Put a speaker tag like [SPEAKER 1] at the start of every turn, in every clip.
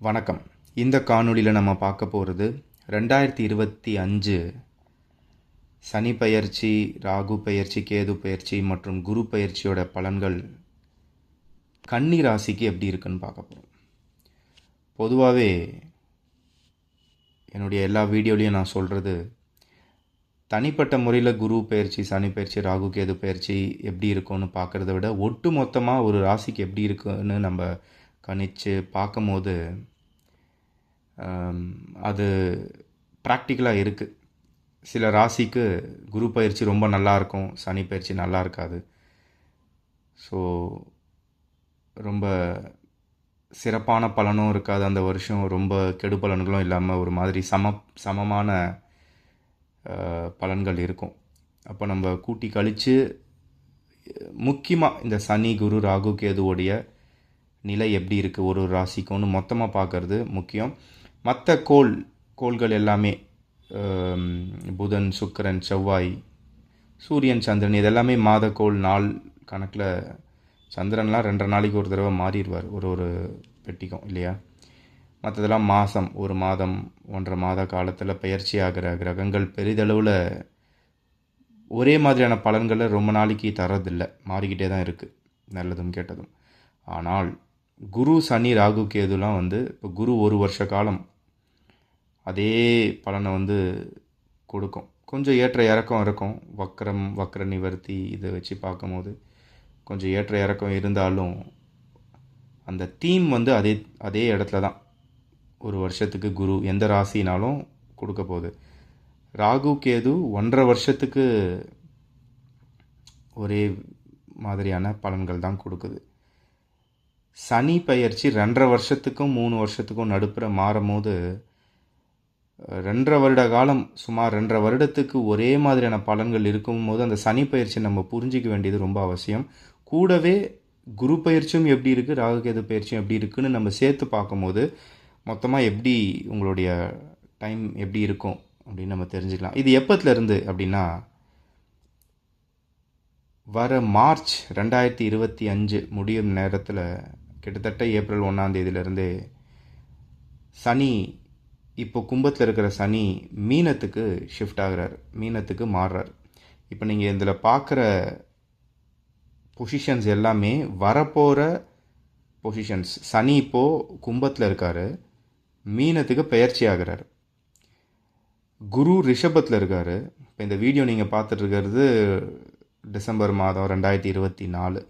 [SPEAKER 1] வணக்கம். இந்த காணொலியில் நம்ம பார்க்க போகிறது ரெண்டாயிரத்தி இருபத்தி அஞ்சு சனி பயிற்சி ராகு பெயர்ச்சி கேது பயிற்சி மற்றும் குரு பயிற்சியோட பலன்கள் கன்னி ராசிக்கு எப்படி இருக்குன்னு பார்க்க போகிறோம் பொதுவாகவே என்னுடைய எல்லா வீடியோலையும் நான் சொல்கிறது தனிப்பட்ட முறையில் குரு பயிற்சி சனி பயிற்சி ராகு கேது பயிற்சி எப்படி இருக்கும்னு பார்க்குறத விட ஒட்டு மொத்தமாக ஒரு ராசிக்கு எப்படி இருக்குன்னு நம்ம கணிச்சு பார்க்கும்போது அது ப்ராக்டிக்கலாக இருக்குது சில ராசிக்கு குரு பயிற்சி ரொம்ப நல்லா இருக்கும் சனி பயிற்சி நல்லா இருக்காது. ஸோ ரொம்ப சிறப்பான பலனும் இருக்காது. அந்த வருஷம் ரொம்ப கெடு பலன்களும் இல்லாமல் ஒரு மாதிரி சம சமமான பலன்கள் இருக்கும். அப்போ நம்ம கூட்டி கழித்து முக்கியமாக இந்த சனி குரு ராகு கேதுவோடைய நிலை எப்படி இருக்குது ஒரு ஒரு ராசிக்கும்னு மொத்தமாக பார்க்கறது முக்கியம். மற்ற கோள் கோள்கள் எல்லாமே புதன் சுக்கிரன் செவ்வாய் சூரியன் சந்திரன் இதெல்லாமே மாதக்கோள் நாள் கணக்கில் சந்திரன்லாம் ரெண்டரை நாளைக்கு ஒரு தடவை மாறிடுவார். ஒரு ஒரு பெட்டிக்கும் இல்லையா? மற்றதெல்லாம் மாதம் ஒரு மாதம் ஒன்றரை மாத காலத்தில் பயிற்சி ஆகிற கிரகங்கள் பெரிதளவில் ஒரே மாதிரியான பலன்களை ரொம்ப நாளைக்கு தரதில்லை மாறிக்கிட்டே தான் இருக்குது நல்லதும் கெட்டதும். ஆனால் குரு சனி ராகு கேதுலாம் வந்து இப்போ குரு ஒரு வருஷ காலம் அதே பலனை வந்து கொடுக்கும். கொஞ்சம் ஏற்ற இறக்கம் இருக்கும். வக்கரம் வக்கர நிவர்த்தி இதை வச்சு பார்க்கும்போது கொஞ்சம் ஏற்ற இறக்கம் இருந்தாலும் அந்த தீம் வந்து அதே அதே இடத்துல தான். ஒரு வருஷத்துக்கு குரு எந்த ராசினாலும் கொடுக்க போகுது. ராகு கேது ஒன்றரை வருஷத்துக்கு ஒரே மாதிரியான பலன்கள் தான் கொடுக்குது. சனி பயிற்சி ரெண்டரை வருஷத்துக்கும் மூணு வருஷத்துக்கும் நடுப்புற மாறும்போது ரெண்டரை வருட காலம் சுமார் ரெண்டரை வருடத்துக்கு ஒரே மாதிரியான பலன்கள் இருக்கும் போது அந்த சனி பயிற்சி நம்ம புரிஞ்சிக்க வேண்டியது ரொம்ப அவசியம். கூடவே குரு பயிற்சியும் எப்படி இருக்குது ராகுகேது பயிற்சியும் எப்படி இருக்குன்னு நம்ம சேர்த்து பார்க்கும்போது மொத்தமாக எப்படி உங்களுடைய டைம் எப்படி இருக்கும் அப்படின்னு நம்ம தெரிஞ்சுக்கலாம். இது எப்பத்துலேருந்து அப்படின்னா வர மார்ச் ரெண்டாயிரத்தி இருபத்தி அஞ்சு முடியும் நேரத்தில் கிட்டத்தட்ட ஏப்ரல் ஒன்றாம் தேதியிலேருந்தே சனி இப்போ கும்பத்தில் இருக்கிற சனி மீனத்துக்கு ஷிஃப்ட் ஆகுறார். மீனத்துக்கு மாறுறார். இப்போ நீங்கள் இதில் பார்க்குற பொசிஷன்ஸ் எல்லாமே வரப்போகிற பொசிஷன்ஸ் சனி இப்போது கும்பத்தில் இருக்கார். மீனத்துக்கு பெயர்ச்சி ஆகிறார். குரு ரிஷபத்தில் இருக்கார். இப்போ இந்த வீடியோ நீங்கள் பார்த்துட்டு இருக்கிறது டிசம்பர் மாதம் ரெண்டாயிரத்தி இருபத்தி நாலு.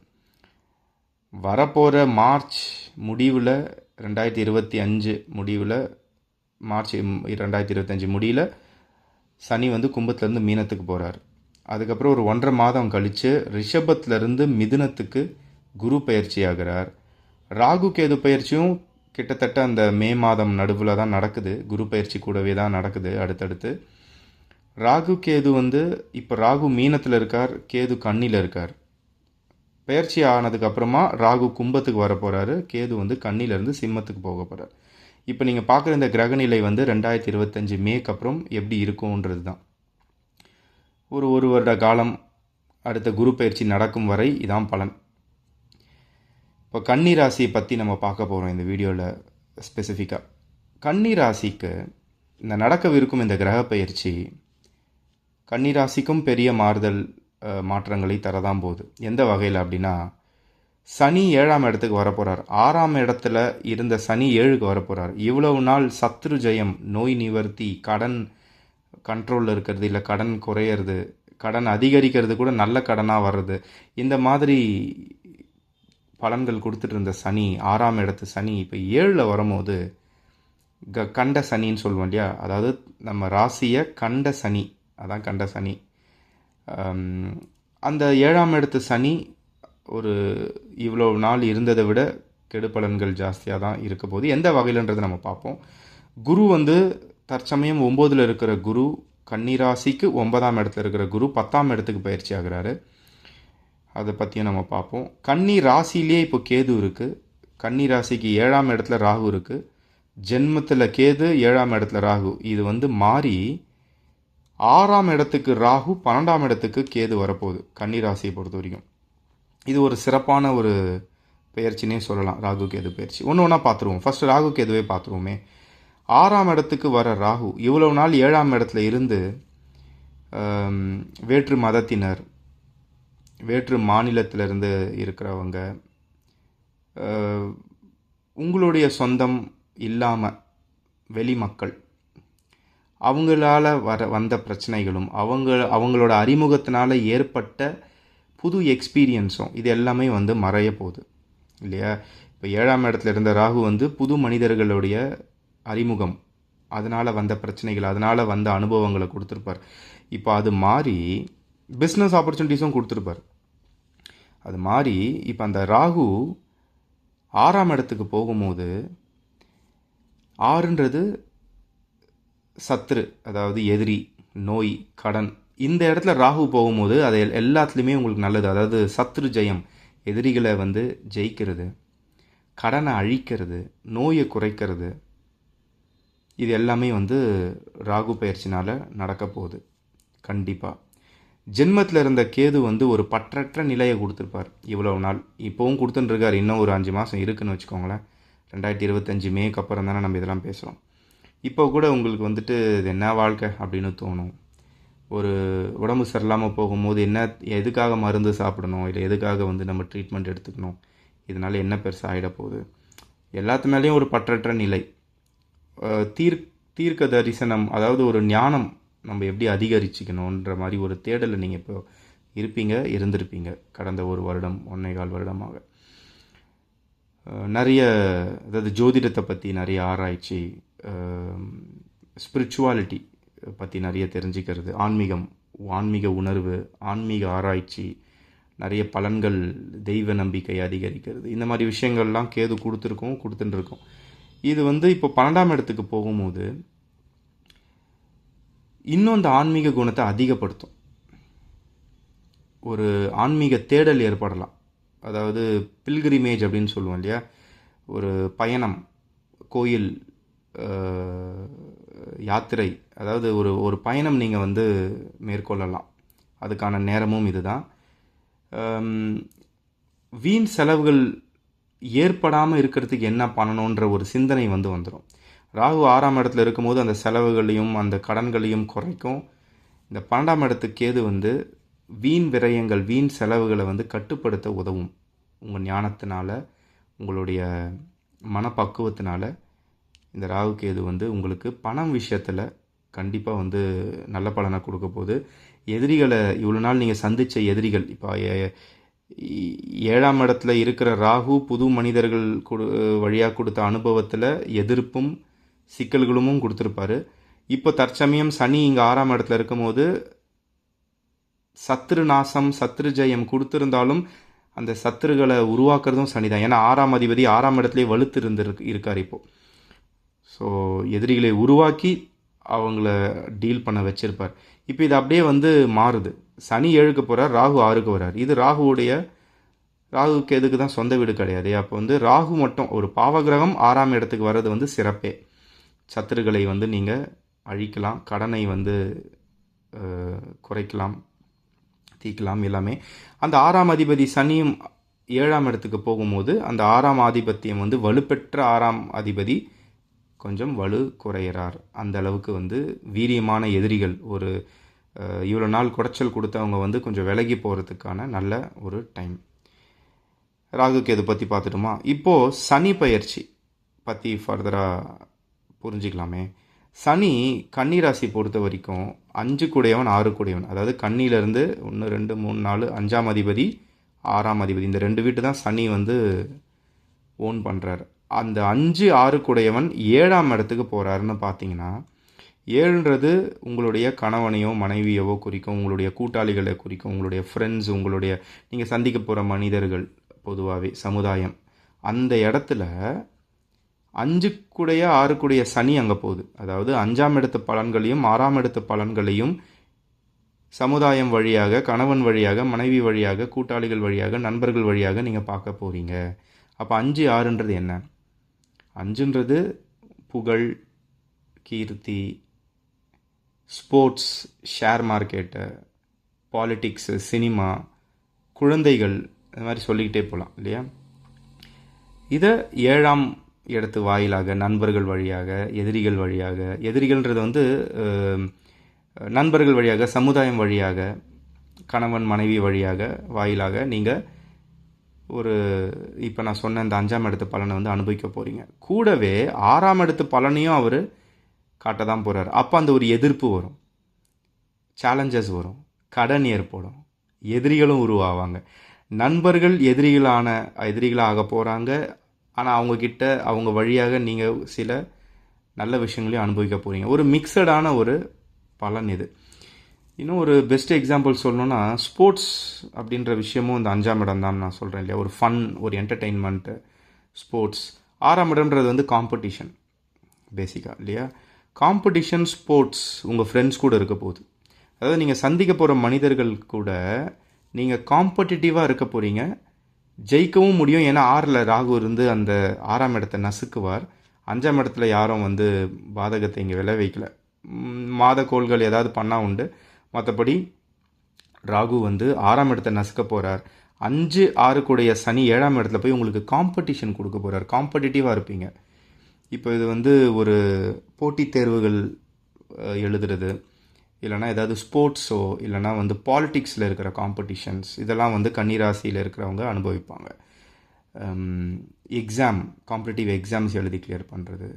[SPEAKER 1] வரப்போகிற மார்ச் முடிவில் ரெண்டாயிரத்தி இருபத்தி அஞ்சு முடிவில் மார்ச் ரெண்டாயிரத்தி இருபத்தஞ்சு முடியல சனி வந்து கும்பத்துலேருந்து மீனத்துக்கு போகிறார் அதுக்கப்புறம் ஒரு ஒன்றரை மாதம் கழித்து ரிஷபத்துலேருந்து மிதுனத்துக்கு குரு பயிற்சி ஆகிறார் ராகு கேது பயிற்சியும் கிட்டத்தட்ட அந்த மே மாதம் நடுவில் தான் நடக்குது. குரு பயிற்சி கூடவே தான் நடக்குது அடுத்தடுத்து. ராகு கேது வந்து இப்போ ராகு மீனத்தில் இருக்கார் கேது கண்ணியில் இருக்கார். பயிற்சி ஆனதுக்கப்புறமா ராகு கும்பத்துக்கு வர போகிறாரு கேது வந்து கண்ணிலேருந்து சிம்மத்துக்கு போக போகிறார் இப்போ நீங்கள் பார்க்குற இந்த கிரகநிலை வந்து ரெண்டாயிரத்தி இருபத்தஞ்சு மேக்கு அப்புறம் எப்படி இருக்கும்ன்றது தான் ஒரு ஒரு வருட காலம் அடுத்த குரு பயிற்சி நடக்கும் வரை இதான் பலன். இப்போ கன்னி ராசியை பற்றி நம்ம பார்க்க போகிறோம் இந்த வீடியோவில் ஸ்பெசிஃபிக்காக கன்னி ராசிக்கு இந்த நடக்கவிருக்கும் இந்த கிரக பயிற்சி கன்னி ராசிக்கும் பெரிய மாறுதல் மாற்றங்களை தரதான் போகுது. எந்த வகையில் அப்படின்னா சனி ஏழாம் இடத்துக்கு வரப்போகிறார் ஆறாம் இடத்துல இருந்த சனி ஏழுக்கு வரப்போகிறார் இவ்வளவு நாள் சத்ரு ஜெயம் நோய் நிவர்த்தி கடன் கண்ட்ரோலில் இருக்கிறது இல்லை கடன் குறையிறது கடன் அதிகரிக்கிறது கூட நல்ல கடனாக வர்றது. இந்த மாதிரி பலன்கள் கொடுத்துட்டு இருந்த சனி ஆறாம் இடத்து சனி இப்போ ஏழில் வரும்போது க கண்ட சனின்னு சொல்லுவோம் இல்லையா? அதாவது நம்ம ராசியை கண்ட சனி. அதான் கண்ட சனி. அந்த ஏழாம் இடத்து சனி ஒரு இவ்வளோ நாள் இருந்ததை விட கெடு பலன்கள் ஜாஸ்தியாக தான் இருக்க போது எந்த வகையிலன்றதை நம்ம பார்ப்போம். குரு வந்து தற்சமயம் ஒம்போதில் இருக்கிற குரு கன்னிராசிக்கு ஒன்பதாம் இடத்துல இருக்கிற குரு பத்தாம் இடத்துக்கு பயிற்சி ஆகிறாரு. அதை பற்றியும் நம்ம பார்ப்போம். கன்னி ராசியிலே இப்போ கேது இருக்குது கன்னி ராசிக்கு ஏழாம் இடத்துல ராகு இருக்குது ஜென்மத்தில் கேது ஏழாம் இடத்துல ராகு. இது வந்து மாறி ஆறாம் இடத்துக்கு ராகு பன்னெண்டாம் இடத்துக்கு கேது வரப்போகுது கன்னிராசியை பொறுத்த வரைக்கும். இது ஒரு சிறப்பான ஒரு பெயர்ச்சினே சொல்லலாம் ராகு கேது பெயர்ச்சி. ஒன்று ஒன்றா பார்த்துருவோம் ஃபர்ஸ்ட் ராகு கேதுவே பார்த்துருவோமே ஆறாம் இடத்துக்கு வர ராகு இவ்வளவு நாள் ஏழாம் இடத்துல இருந்து வேற்று மதத்தினர் வேற்று மாநிலத்திலிருந்து இருக்கிறவங்க உங்களுடைய சொந்தம் இல்லாமல் வெளி மக்கள் அவங்களால வர வந்த பிரச்சனைகளும் அவங்க அவங்களோட அறிமுகத்தினால ஏற்பட்ட புது எக்ஸ்பீரியன்ஸும் இது எல்லாமே வந்து மறைய போகுது. இல்லையா? இப்போ ஏழாம் இடத்துல இருந்த ராகு வந்து புது மனிதர்களுடைய அறிமுகம். அதனால் வந்த பிரச்சனைகள் அதனால் வந்த அனுபவங்களை கொடுத்துருப்பார். இப்போ அது மாறி பிஸ்னஸ் ஆப்பர்ச்சுனிட்டிஸும் கொடுத்துருப்பார். அது மாறி இப்போ அந்த ராகு ஆறாம் இடத்துக்கு போகும்போது ஆறுன்றது சத்ரு அதாவது எதிரி நோய் கடன் இந்த இடத்துல ராகு போகும்போது அது எல்லாத்துலேயுமே உங்களுக்கு நல்லது. அதாவது சத்ரு ஜெயம் எதிரிகளை வந்து ஜெயிக்கிறது கடனை அழிக்கிறது நோயை குறைக்கிறது. இது எல்லாமே வந்து ராகு பயிற்சினால் நடக்க போகுது. கண்டிப்பாக ஜென்மத்தில் இருந்த கேது வந்து ஒரு பற்றற்ற நிலையை கொடுத்துருப்பார். இவ்வளோ நாள். இப்போவும் கொடுத்துட்டுருக்கார். இன்னும் ஒரு அஞ்சு மாதம் இருக்குன்னு வச்சுக்கோங்களேன். ரெண்டாயிரத்தி இருபத்தஞ்சி மேக்கு அப்புறம் தானே நம்ம இதெல்லாம் பேசுகிறோம் இப்போ கூட உங்களுக்கு வந்துட்டு இது என்ன வாழ்க்கை அப்படின்னு தோணும்? ஒரு உடம்பு சரியில்லாமல் போகும்போது என்ன எதுக்காக மருந்து சாப்பிடணும்? இல்லை எதுக்காக வந்து நம்ம ட்ரீட்மெண்ட் எடுத்துக்கணும்? இதனால் என்ன பெருசாக ஆகிட போகுது? எல்லாத்து மேலேயும் ஒரு பற்றற்ற நிலை. தீர் தீர்க்க தரிசனம் அதாவது ஒரு ஞானம் நம்ம எப்படி அதிகரிச்சுக்கணுன்ற மாதிரி ஒரு தேடலை நீங்கள் இப்போ இருப்பீங்க இருந்திருப்பீங்க கடந்த ஒரு வருடம் ஒன்றே கால் வருடமாக நிறைய அதாவது ஜோதிடத்தை பற்றி நிறைய ஆராய்ச்சி ஸ்பிரிச்சுவாலிட்டி பற்றி நிறைய தெரிஞ்சுக்கிறது. ஆன்மீகம் ஆன்மீக உணர்வு ஆன்மீக ஆராய்ச்சி நிறைய பலன்கள் தெய்வ நம்பிக்கை அதிகரிக்கிறது. இந்த மாதிரி விஷயங்கள்லாம் கேது கொடுத்துருக்கோம் கொடுத்துட்டுருக்கோம். இது வந்து இப்போ பன்னெண்டாம் இடத்துக்கு போகும்போது இன்னும் அந்த ஆன்மீக குணத்தை அதிகப்படுத்தும். ஒரு ஆன்மீக தேடல் ஏற்படலாம். அதாவது பில்கிரிமேஜ் அப்படின்னு சொல்லுவோம் இல்லையா? ஒரு பயணம் கோயில் யாத்திரை அதாவது ஒரு ஒரு பயணம் நீங்கள் வந்து மேற்கொள்ளலாம். அதுக்கான நேரமும் இதுதான். வீண் செலவுகள் ஏற்படாமல் இருக்கிறதுக்கு என்ன பண்ணணுன்ற ஒரு சிந்தனை வந்து வந்துடும் ராகு ஆறாம் இடத்துல இருக்கும்போது அந்த செலவுகளையும் அந்த கடன்களையும் குறைக்கும். இந்த பன்னெண்டாம் இடத்துக்கு வந்து வீண் விரயங்கள் வீண் செலவுகளை வந்து கட்டுப்படுத்த உதவும். உங்கள் ஞானத்தினால உங்களுடைய மனப்பக்குவத்தினால இந்த ராகு கேது வந்து உங்களுக்கு பணம் விஷயத்தில் கண்டிப்பாக வந்து நல்ல பலனை கொடுக்க போகுது. எதிரிகளை இவ்வளோ நாள் நீங்கள் சந்தித்த எதிரிகள் இப்போ ஏ- ஏழாம் இடத்துல இருக்கிற ராகு புது மனிதர்கள் கொடு வழியாக கொடுத்த அனுபவத்தில் எதிர்ப்பும் சிக்கல்களும் கொடுத்துருப்பாரு. இப்போ தற்சமயம் சனி இங்கே ஆறாம் இடத்துல இருக்கும்போது சத்ரு நாசம் சத்ரு ஜெயம் கொடுத்துருந்தாலும் அந்த சத்துருகளை உருவாக்குறதும் சனி தான் ஏன்னா ஆறாம் அதிபதி ஆறாம் இடத்துலேயே வலுத்து இருந்து இருக்கார் இப்போது ஸோ எதிரிகளை உருவாக்கி அவங்கள டீல் பண்ண வச்சிருப்பார். இப்போ இது அப்படியே வந்து மாறுது. சனி ஏழுக்கு போகிறார் ராகு ஆறுக்கு வரார். இது ராகுவுடைய ராகுக்கு எதுக்கு தான் சொந்த வீடு கிடையாது. அப்போ வந்து ராகு மட்டும் ஒரு பாவகிரகம் ஆறாம் இடத்துக்கு வர்றது வந்து சிறப்பே. சத்துருக்களை வந்து நீங்கள் அழிக்கலாம் கடனை வந்து குறைக்கலாம் தீக்கலாம் எல்லாமே. அந்த ஆறாம் அதிபதி சனியும் ஏழாம் இடத்துக்கு போகும்போது அந்த ஆறாம் ஆதிபத்தியம் வந்து வலுப்பெற்ற ஆறாம் அதிபதி கொஞ்சம் வலு குறையிறார். அந்த அளவுக்கு வந்து வீரியமான எதிரிகள் ஒரு இவ்வளோ நாள் குடைச்சல் கொடுத்தவங்க வந்து கொஞ்சம் விலகி போகிறதுக்கான நல்ல ஒரு டைம். ராகுக்கு இதை பற்றி பார்த்துட்டுமா? இப்போது சனி பயிற்சி பற்றி ஃபர்தராக புரிஞ்சிக்கலாமே. சனி கன்னி ராசி பொறுத்த வரைக்கும் அஞ்சு கூடையவன் ஆறு கூடையவன். அதாவது கன்னியிலேருந்து ஒன்று ரெண்டு மூணு நாலு அஞ்சாம் அதிபதி ஆறாம் அதிபதி. இந்த ரெண்டு வீட்டு தான் சனி வந்து ஓன் பண்ணுறாரு அந்த அஞ்சு ஆறு கூடையவன் ஏழாம் இடத்துக்கு போகிறாருன்னு பார்த்தீங்கன்னா ஏழுன்றது உங்களுடைய கணவனையோ மனைவியவோ குறிக்கும் உங்களுடைய கூட்டாளிகளை குறிக்கும் உங்களுடைய ஃப்ரெண்ட்ஸ் உங்களுடைய நீங்கள் சந்திக்க போகிற மனிதர்கள் பொதுவாகவே சமுதாயம். அந்த இடத்துல அஞ்சுக்குடைய ஆறுக்குடைய சனி அங்கே போகுது. அதாவது அஞ்சாம் இடத்து பலன்களையும் ஆறாம் இடத்து பலன்களையும் சமுதாயம் வழியாக கணவன் வழியாக மனைவி வழியாக கூட்டாளிகள் வழியாக நண்பர்கள் வழியாக நீங்கள் பார்க்க போகிறீங்க அப்போ அஞ்சு ஆறுன்றது என்ன? அஞ்சுன்றது புகழ் கீர்த்தி sports share market politics cinema குழந்தைகள் இந்த மாதிரி சொல்லிக்கிட்டே போகலாம் இல்லையா? இதை ஏழாம் இடத்து வாயிலாக நண்பர்கள் வழியாக எதிரிகள் வழியாக எதிரிகள்ன்றது வந்து நண்பர்கள் வழியாக சமுதாயம் வழியாக கணவன் மனைவி வழியாக வாயிலாக நீங்கள் ஒரு இப்போ நான் சொன்ன இந்த அஞ்சாம் இடத்து பலனை வந்து அனுபவிக்க போகிறீங்க கூடவே ஆறாம் இடத்து பலனையும் அவர் காட்ட தான் போகிறார் அப்போ அந்த ஒரு எதிர்ப்பு வரும். சேலஞ்சஸ் வரும். கடன் ஏற்படும். எதிரிகளும் உருவாவாங்க. நண்பர்கள் எதிரிகளான எதிரிகளாக போகிறாங்க ஆனால் அவங்கக்கிட்ட அவங்க வழியாக நீங்கள் சில நல்ல விஷயங்களையும் அனுபவிக்க போகிறீங்க ஒரு மிக்சடான ஒரு பலன் இது. இன்னும் ஒரு பெஸ்ட் எக்ஸாம்பிள் சொல்லணுன்னா ஸ்போர்ட்ஸ் அப்படின்ற விஷயமும் இந்த அஞ்சாம் இடம் தான் நான் சொல்கிறேன் இல்லையா? ஒரு ஃபன் ஒரு என்டர்டெயின்மெண்ட்டு ஸ்போர்ட்ஸ் ஆறாம் இடம்ன்றது வந்து காம்படிஷன் பேசிக்காக இல்லையா? காம்படிஷன் ஸ்போர்ட்ஸ் உங்கள் ஃப்ரெண்ட்ஸ் கூட இருக்க போகுது. அதாவது நீங்கள் சந்திக்க போகிற மனிதர்கள் கூட நீங்கள் காம்படிட்டிவாக இருக்க போகிறீங்க ஜெயிக்கவும் முடியும். ஏன்னா ஆறில் ராகு இருந்து அந்த ஆறாம் இடத்தை நசுக்குவார். அஞ்சாம் இடத்துல யாரும் வந்து பாதகத்தை இங்கே விளை வைக்கல மாத கோள்கள் ஏதாவது பண்ணால் உண்டு. மற்றபடி ராகு வந்து ஆறாம் இடத்தை நசுக்க போகிறார் அஞ்சு ஆறுக்குடைய சனி ஏழாம் இடத்துல போய் உங்களுக்கு காம்படிஷன் கொடுக்க போகிறார் காம்படிட்டிவாக இருப்பீங்க. இப்போ இது வந்து ஒரு போட்டித் தேர்வுகள் எழுதுறது. இல்லைனா ஏதாவது ஸ்போர்ட்ஸோ இல்லைனா வந்து பாலிட்டிக்ஸில் இருக்கிற காம்படிஷன்ஸ் இதெல்லாம் வந்து கன்னிராசியில் இருக்கிறவங்க அனுபவிப்பாங்க. எக்ஸாம் காம்படிட்டிவ் எக்ஸாம்ஸ் எழுதி கிளியர் பண்ணுறது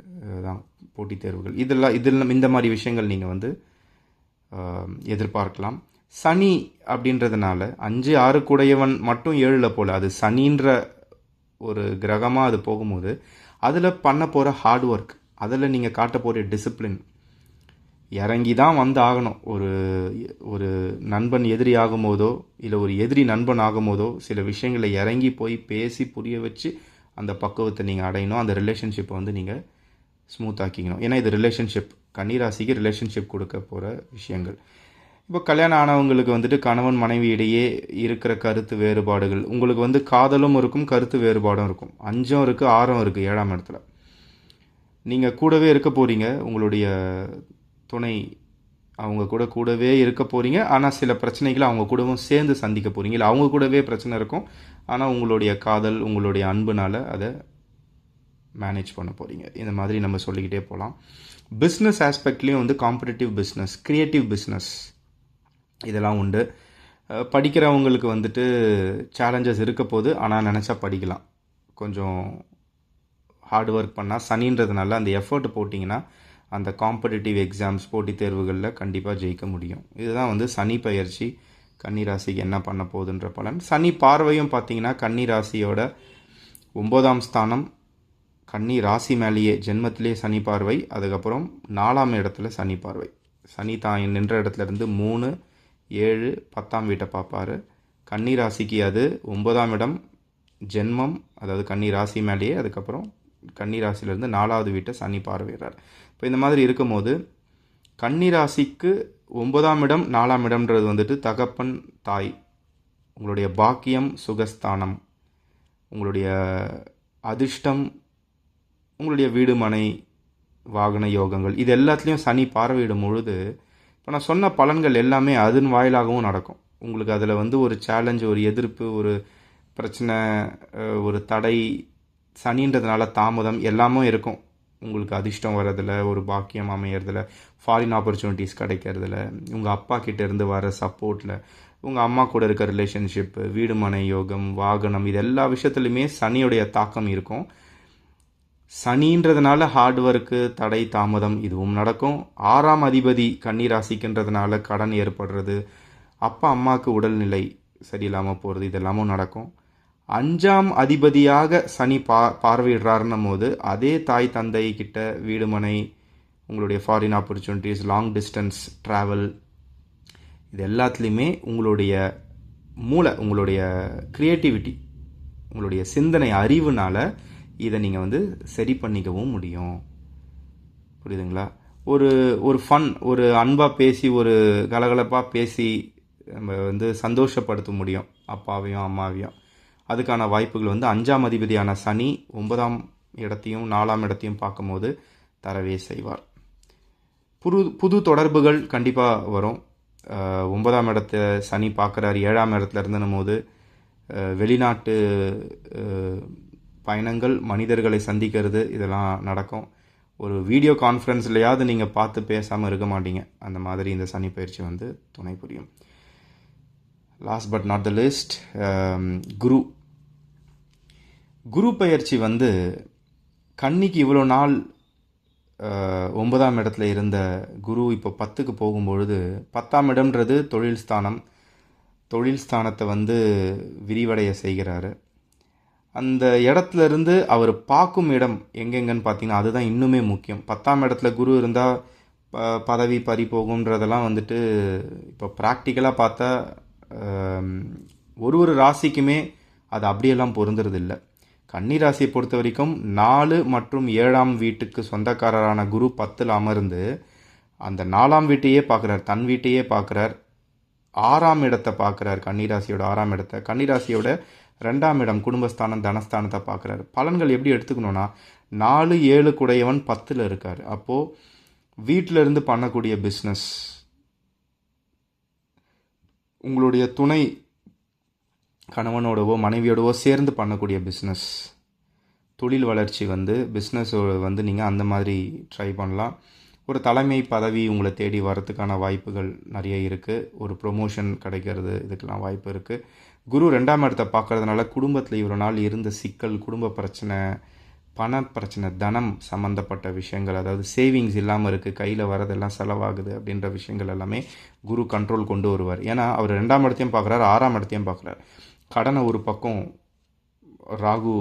[SPEAKER 1] தான் போட்டித் தேர்வுகள். இதெல்லாம் இதெல்லாம் இந்த மாதிரி விஷயங்கள் நீங்கள் வந்து எதிர்பார்க்கலாம். சனி அப்படின்றதுனால அஞ்சு ஆறு கூடையவன் மட்டும் ஏழில் போல். அது சனின்ற ஒரு கிரகமாக அது போகும்போது அதில் பண்ண போகிற ஹார்ட் ஒர்க் அதில் நீங்கள் காட்ட போகிற டிசிப்ளின் இறங்கி தான் வந்து ஆகணும். ஒரு ஒரு நண்பன் எதிரி ஆகும்போதோ இல்லை ஒரு எதிரி நண்பன் ஆகும்போதோ சில விஷயங்களை இறங்கி போய் பேசி புரிய வச்சு அந்த பக்குவத்தை நீங்கள் அடையணும். அந்த ரிலேஷன்ஷிப்பை வந்து நீங்கள் ஸ்மூத் ஆக்கிக்கணும். ஏன்னா இது ரிலேஷன்ஷிப் கன்னிராசிக்கு ரிலேஷன்ஷிப் கொடுக்க போகிற விஷயங்கள். இப்போ கல்யாணம் ஆனவங்களுக்கு வந்துட்டு கணவன் மனைவி இடையே இருக்கிற கருத்து வேறுபாடுகள் உங்களுக்கு வந்து காதலும் இருக்கும் கருத்து வேறுபாடும் இருக்கும். அஞ்சும் இருக்குது ஆறும் இருக்குது ஏழாம் இடத்துல. நீங்கள் கூடவே இருக்க போகிறீங்க உங்களுடைய துணை அவங்க கூட கூடவே இருக்க போகிறீங்க ஆனால் சில பிரச்சனைகளை அவங்க கூடவும் சேர்ந்து சந்திக்க போகிறீங்க இல்லை அவங்க கூடவே பிரச்சனை இருக்கும் ஆனால் உங்களுடைய காதல் உங்களுடைய அன்புனால் அதை மேனேஜ் பண்ண போகிறீங்க இந்த மாதிரி நம்ம சொல்லிக்கிட்டே போகலாம் பிஸ்னஸ் ஆஸ்பெக்ட்லேயும் வந்து காம்படிட்டிவ் பிஸ்னஸ் க்ரியேட்டிவ் பிஸ்னஸ் இதெல்லாம் உண்டு. படிக்கிறவங்களுக்கு வந்துட்டு சேலஞ்சஸ் இருக்க போது ஆனால் நினச்சா படிக்கலாம். கொஞ்சம் ஹார்ட் ஒர்க் பண்ணால் சனின்றதுனால அந்த எஃபர்ட் போட்டிங்கன்னா அந்த காம்படிட்டிவ் எக்ஸாம்ஸ் போட்டித் தேர்வுகளில் கண்டிப்பாக ஜெயிக்க முடியும். இதுதான் வந்து சனி பயிற்சி. கன்னி ராசிக்கு என்ன பண்ண போகுதுன்ற பலன். சனி பார்வையும் பார்த்தீங்கன்னா கன்னி ராசியோட ஸ்தானம் கன்னி ராசி மேலேயே ஜென்மத்திலே சனி பார்வை அதுக்கப்புறம் நாலாம் இடத்துல சனி பார்வை. சனி தான் நின்ற இடத்துல இருந்து மூணு ஏழு பத்தாம் வீட்டை பார்ப்பாரு. கன்னி ராசிக்கு அது ஒன்பதாம் இடம் ஜென்மம் அதாவது கன்னி ராசி மேலேயே அதுக்கப்புறம் கன்னி ராசியிலேருந்து நாலாவது வீட்டை சனி பார்வையிடுறார் இப்போ இந்த மாதிரி இருக்கும்போது கன்னி ராசிக்கு ஒன்பதாம் இடம் நாலாம் இடம்ன்றது வந்துட்டு தகப்பன் தாய். உங்களுடைய பாக்கியம் சுகஸ்தானம். உங்களுடைய அதிர்ஷ்டம் உங்களுடைய வீடு மனை வாகன யோகங்கள் இது எல்லாத்துலேயும் சனி பார்வையிடும் பொழுது இப்போ நான் சொன்ன பலன்கள் எல்லாமே அதன் வாயிலாகவும் நடக்கும். உங்களுக்கு அதில் வந்து ஒரு சேலஞ்சு ஒரு எதிர்ப்பு ஒரு பிரச்சனை ஒரு தடை சனின்றதுனால தாமதம் எல்லாமே இருக்கும். உங்களுக்கு அதிர்ஷ்டம் வர்றதில் ஒரு பாக்கியம் அமையறதில் ஃபாரின் ஆப்பர்ச்சுனிட்டிஸ் கிடைக்கிறதுல உங்கள் அப்பா கிட்டேருந்து வர சப்போர்ட்டில் உங்கள் அம்மா கூட இருக்க ரிலேஷன்ஷிப்பு வீடு மனை யோகம் வாகனம் இது எல்லா விஷயத்துலையுமே சனியுடைய தாக்கம் இருக்கும். சனின்றதுனால ஹார்ட் ஒர்க்கு தடை தாமதம் இதுவும் நடக்கும். ஆறாம் அதிபதி கன்னிராசிக்குன்றதுனால கடன் ஏற்படுறது. அப்பா அம்மாவுக்கு உடல்நிலை சரியில்லாமல் போகிறது இதெல்லாமும் நடக்கும். அஞ்சாம் அதிபதியாக சனி பா பார்வையிடுறாருன்னும் போது அதே தாய் தந்தை கிட்ட வீடுமனை உங்களுடைய foreign opportunities long distance travel இது எல்லாத்துலேயுமே உங்களுடைய மூளை உங்களுடைய க்ரியேட்டிவிட்டி உங்களுடைய சிந்தனை அறிவுனால இதை நீங்கள் வந்து சரி பண்ணிக்கவும் முடியும். புரியுதுங்களா? ஒரு ஒரு ஃபன் ஒரு அன்பாக பேசி ஒரு கலகலப்பாக பேசி நம்ம வந்து சந்தோஷப்படுத்த முடியும். அப்பாவையும் அம்மாவையும். அதுக்கான வாய்ப்புகள் வந்து அஞ்சாம் அதிபதியான சனி ஒன்பதாம் இடத்தையும் நாலாம் இடத்தையும் பார்க்கும்போது தரவே செய்வார். புது புது தொடர்புகள் கண்டிப்பாக வரும். ஒன்பதாம் இடத்த சனி பார்க்குறாரு. ஏழாம் இடத்துல இருந்தனும் போது வெளிநாட்டு பயணங்கள் மனிதர்களை சந்திக்கிறது இதெல்லாம் நடக்கும். ஒரு வீடியோ கான்ஃபரன்ஸ்லையாவது நீங்கள் பார்த்து பேசாமல் இருக்க மாட்டீங்க. அந்த மாதிரி இந்த சனி பயிற்சி வந்து துணை புரியும். Last but not the least Guru. Guru பயிற்சி வந்து கன்னிக்கு இவ்வளோ நாள் ஒன்பதாம் இடத்துல இருந்த குரு இப்போ பத்துக்கு போகும்பொழுது பத்தாம் இடம்ன்றது தொழில் ஸ்தானம். தொழில் ஸ்தானத்தை வந்து விரிவடைய செய்கிறாரு. அந்த இடத்துல இருந்து அவர் பார்க்கும் இடம் எங்கெங்கன்னு பார்த்தீங்கன்னா அதுதான் இன்னுமே முக்கியம். பத்தாம் இடத்துல குரு இருந்தால் ப பதவி பறி போகுன்றதெல்லாம் வந்துட்டு இப்போ ப்ராக்டிக்கலாக பார்த்தா ஒரு ஒரு ராசிக்குமே அது அப்படியெல்லாம் பொருந்துறதில்ல. கன்னி ராசியை பொறுத்த வரைக்கும் நாலு மற்றும் ஏழாம் வீட்டுக்கு சொந்தக்காரரான குரு பத்தில் அமர்ந்து அந்த நாலாம் வீட்டையே பார்க்குறார் தன் வீட்டையே பார்க்குறார். ஆறாம் இடத்தை பார்க்குறார் கன்னிராசியோட ஆறாம் இடத்தை. கன்னிராசியோட ரெண்டாம் இடம் குடும்பஸ்தானம் தனஸ்தானத்தை பார்க்குறாரு. பலன்கள் எப்படி எடுத்துக்கணும்னா நாலு ஏழு குடையவன் பத்தில் இருக்கார். அப்போது வீட்டில் இருந்து பண்ணக்கூடிய பிஸ்னஸ் உங்களுடைய துணை கணவனோடவோ மனைவியோடவோ சேர்ந்து பண்ணக்கூடிய பிஸ்னஸ் தொழில் வளர்ச்சி வந்து பிஸ்னஸ் வந்து நீங்கள் அந்த மாதிரி ட்ரை பண்ணலாம். ஒரு தலைமை பதவி உங்களை தேடி வரதுக்கான வாய்ப்புகள் நிறைய இருக்குது ஒரு ப்ரொமோஷன் கிடைக்கிறது இதுக்கெல்லாம் வாய்ப்பு இருக்குது குரு ரெண்டாம் இடத்தை பார்க்கறதுனால குடும்பத்தில் இவ்வளோ நாள் இருந்த சிக்கல் குடும்ப பிரச்சனை பண பிரச்சனை தனம் சம்மந்தப்பட்ட விஷயங்கள் அதாவது சேவிங்ஸ் இல்லாமல் இருக்குது கையில் வரதெல்லாம் செலவாகுது அப்படின்ற விஷயங்கள் எல்லாமே குரு கண்ட்ரோல் கொண்டு வருவார். ஏன்னா அவர் ரெண்டாம் இடத்தையும் பார்க்குறாரு ஆறாம் இடத்தையும் பார்க்குறாரு. கடனை ஒரு பக்கம் ராகு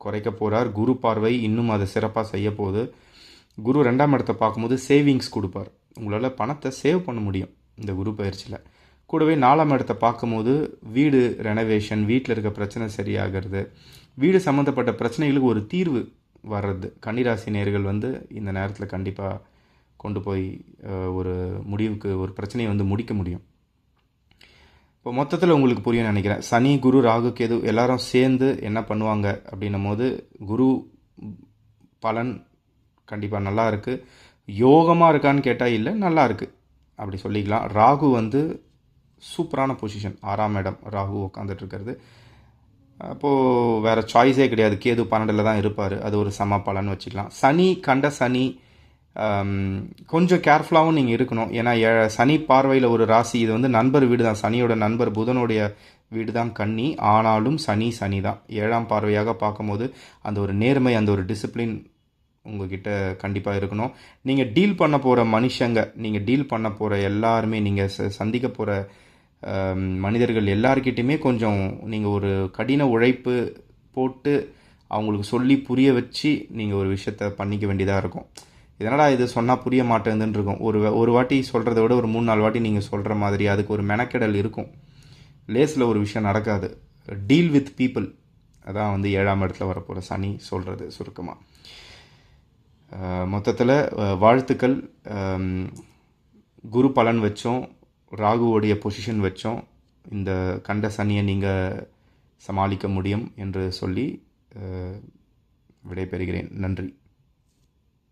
[SPEAKER 1] குறைக்க போகிறார் குரு பார்வை இன்னும் அதை சிறப்பாக செய்ய போகுது. குரு ரெண்டாம் இடத்தை பார்க்கும்போது சேவிங்ஸ் கொடுப்பார். உங்களால் பணத்தை சேவ் பண்ண முடியும் இந்த குரு பயிற்சியில். கூடவே நாலாம் இடத்தை பார்க்கும்போது வீடு ரெனோவேஷன் வீட்டில் இருக்க பிரச்சனை சரியாகிறது. வீடு சம்மந்தப்பட்ட பிரச்சனைகளுக்கு ஒரு தீர்வு வர்றது. கன்னிராசி நேர்கள் வந்து இந்த நேரத்தில் கண்டிப்பாக கொண்டு போய் ஒரு முடிவுக்கு ஒரு பிரச்சனையை வந்து முடிக்க முடியும். இப்போ மொத்தத்தில் உங்களுக்கு புரியும் நினைக்கிறேன். சனி குரு ராகு கேது எல்லாரும் சேர்ந்து என்ன பண்ணுவாங்க அப்படின்னும் போது குரு பலன் கண்டிப்பாக நல்லா இருக்குது யோகமாக இருக்கான்னு கேட்டால் இல்லை நல்லா இருக்குது அப்படி சொல்லிக்கலாம். ராகு வந்து சூப்பரான பொசிஷன் ஆறாம் இடம் ராகு உட்காந்துட்டு இருக்கிறது அப்போது வேறு சாய்ஸே கிடையாது. கேது பன்னெண்டில் தான் இருப்பார். அது ஒரு சம பலன்னு வச்சுக்கலாம். சனி கண்ட சனி கொஞ்சம் கேர்ஃபுல்லாகவும் நீங்கள் இருக்கணும். ஏன்னா சனி பார்வையில் ஒரு ராசி இது வந்து நண்பர் வீடு தான் சனியோட நண்பர் புதனுடைய வீடு தான் கன்னி. ஆனாலும் சனி சனி தான் ஏழாம் பார்வையாக பார்க்கும்போது அந்த ஒரு நேர்மை அந்த ஒரு டிசிப்ளின் உங்ககிட்ட கண்டிப்பாக இருக்கணும். நீங்கள் டீல் பண்ண போகிற மனுஷங்க நீங்கள் டீல் பண்ண போகிற எல்லாருமே நீங்கள் ச சந்திக்க போகிற மனிதர்கள் எல்லார்கிட்டையுமே கொஞ்சம் நீங்கள் ஒரு கடின உழைப்பு போட்டு அவங்களுக்கு சொல்லி புரிய வச்சு நீங்கள் ஒரு விஷயத்த பண்ணிக்க வேண்டியதாக இருக்கும். இதனால் இது சொன்னால் புரிய மாட்டேங்குதுன்னு இருக்கும். ஒரு ஒரு வாட்டி சொல்கிறத விட ஒரு மூணு நாலு வாட்டி நீங்கள் சொல்கிற மாதிரி அதுக்கு ஒரு மெனக்கெடல் இருக்கும். லேஸில் ஒரு விஷயம் நடக்காது. டீல் வித் பீப்புள் அதான் வந்து ஏழாம் இடத்துல வரப்போகிற சனி சொல்கிறது சுருக்கமாக மொத்தத்தில் வாழ்த்துக்கள். குரு பலன் வச்சோம் ராகுவோடைய பொசிஷன் வச்சோம். இந்த கண்ட சனியை நீங்கள் சமாளிக்க முடியும் என்று சொல்லி விடைபெறுகிறேன். நன்றி.